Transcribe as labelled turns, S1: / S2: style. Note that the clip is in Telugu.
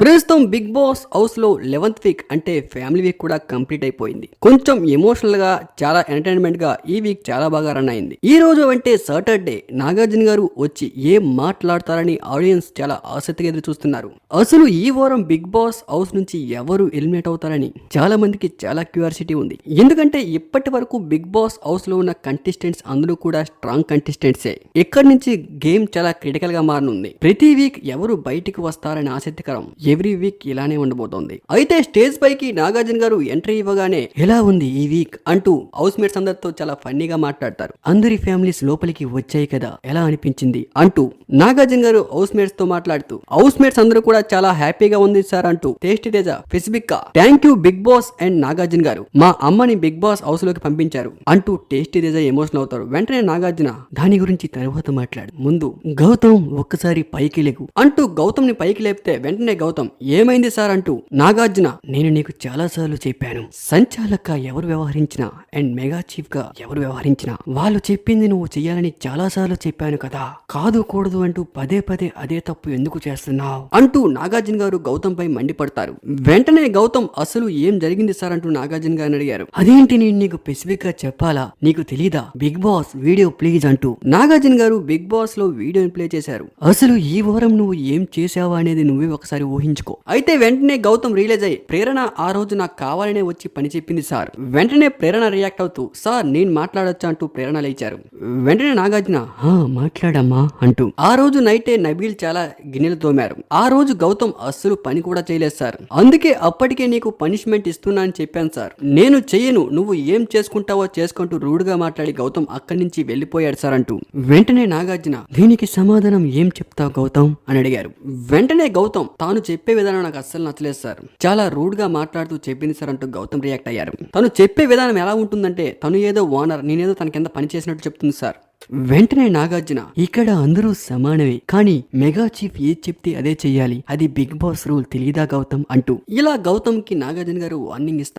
S1: ప్రస్తుతం బిగ్ బాస్ హౌస్లో లెవెంత్ వీక్ అంటే ఫ్యామిలీ వీక్ కూడా కంప్లీట్ అయిపోయింది. కొంచెం ఎమోషనల్గా చాలా ఎంటర్టైన్మెంట్గా ఈ వీక్ చాలా బాగా రన్ అయింది. ఈ రోజు అంటే సాటర్డే. నాగార్జున గారు వచ్చి ఏం మాట్లాడతారని ఆడియన్స్ చాలా ఆసక్తిగా ఎదురు చూస్తున్నారు. అసలు ఈ వారం బిగ్ బాస్ హౌస్ నుంచి ఎవరు ఎలిమినేట్ అవుతారని చాలా మందికి చాలా క్యూరియాసిటీ ఉంది. ఎందుకంటే ఇప్పటి వరకు బిగ్ బాస్ హౌస్లో ఉన్న కంటెస్టెంట్స్ అందరూ కూడా స్ట్రాంగ్ కంటెస్టెంట్సే. ఇక్కడి నుంచి గేమ్ చాలా క్రిటికల్గా మారనుంది. ప్రతి వీక్ ఎవరు బయటికి వస్తారని ఆసక్తికరం. ఎవ్రీ వీక్ ఇలానే ఉండబోతోంది అయితే స్టేజ్ పైకి నాగార్జున గారు ఎంట్రీ ఇవ్వగానే ఎలా ఉంది ఈ వీక్? అంటూ హౌస్ మేట్స్ అందరితో చాలా ఫన్నీగా మాట్లాడతారు. అందరి ఫ్యామిలీస్ లోపలికి వచ్చాయి కదా ఎలా అనిపించింది? అంటూ నాగార్జున గారు హౌస్ మేట్స్తో మాట్లాడుతూ హౌస్ మేట్స్ అందరూ కూడా చాలా హ్యాపీగా ఉంది సార్ అంటూ టేస్టీ తేజ స్పెసిఫిక్గా thank you Bigg Boss and Nagarjuna garu. మా అమ్మని బిగ్ బాస్ హౌస్లోకి పంపించారు అంటూ టేస్టీ తేజ ఎమోషనల్ అవుతారు. వెంటనే నాగార్జున దాని గురించి తర్వాత మాట్లాడు. ముందు గౌతమ్ ఒక్కసారి పైకి లేకు అంటూ గౌతమ్ని పైకి లేపితే వెంటనే గౌతమ్ ఏమైంది సార్ అంటూ నాగార్జున నేను నీకు చాలా సార్లు చెప్పాను. సంచాలక ఎవరు వ్యవహరించినా అండ్ మెగా చీఫ్గా ఎవరు వ్యవహరించినా వాళ్ళు చెప్పింది నువ్వు చెయ్యాలని చాలా సార్లు చెప్పాను కదా. కాదు కూడదు అంటూ పదే పదే అదే తప్పు ఎందుకు చేస్తున్నావు? అంటూ నాగార్జున గారు గౌతమ్ పై మండిపడతారు. వెంటనే గౌతమ్ అసలు ఏం జరిగింది సార్? అంటూ నాగార్జున గారిని అడిగారు. అదేంటి నేను నీకు స్పెసిఫిక్గా చెప్పాలా? నీకు తెలీదా? బిగ్ బాస్ వీడియో ప్లీజ్ అంటూ నాగార్జున గారు బిగ్ బాస్లో వీడియోని ప్లే చేశారు. అసలు ఈ వారం నువ్వు ఏం చేసావా అనేది నువ్వే ఒకసారి ఊహించుకో. అయితే వెంటనే గౌతమ్ రియలైజ్ అయ్యి ప్రేరణ ఆ రోజు నాకు కావాలనే వచ్చి పని చెప్పింది సార్. వెంటనే ప్రేరణ రియాక్ట్ అవుతూ సార్ నేను మాట్లాడొచ్చా? అంటూ ప్రేరణ లేచారు. వెంటనే నాగార్జున "హా, మాట్లాడమ్మా అంటూ ఆ రోజు నైటే నబీల్ చాలా గిన్నెలు తోమారు. ఆ రోజు గౌతమ్ అస్సలు పని కూడా చేయలేదు సార్. అందుకే అప్పటికే నీకు పనిష్మెంట్ ఇస్తున్నా అని చెప్పాను సార్. నేను చెయ్యను. నువ్వు ఏం చేసుకుంటావో చేసుకుంటూ రూడ్గా మాట్లాడి గౌతమ్ అక్కడి నుంచి వెళ్ళిపోయాడు సార్ అంటూ వెంటనే నాగార్జున దీనికి సమాధానం ఏం చెప్తావు గౌతమ్? అని అడిగారు. వెంటనే గౌతమ్ తాను చెప్పే విధానం నాకు అస్సలు నచ్చలేదు సార్. చాలా రూడ్గా మాట్లాడుతూ చెప్పింది సార్ అంటూ గౌతమ్ రియాక్ట్ అయ్యారు. తను చెప్పే విధానం ఎలా ఉంటుందంటే తను ఏదో ఓనర్ నేనేదో తన కింద పని చేసినట్టు చెప్తుంది సార్. వెంటనే నాగార్జున ఇక్కడ అందరూ సమానమే కానీ మెగా చీఫ్ ఏది చెప్తే అదే చెయ్యాలి. అది బిగ్ బాస్ రూల్ తెలియదా గౌతమ్ అంటూ. ఇలా గౌతమ్కి నాగార్జున గారు వార్నింగ్ ఇస్తారు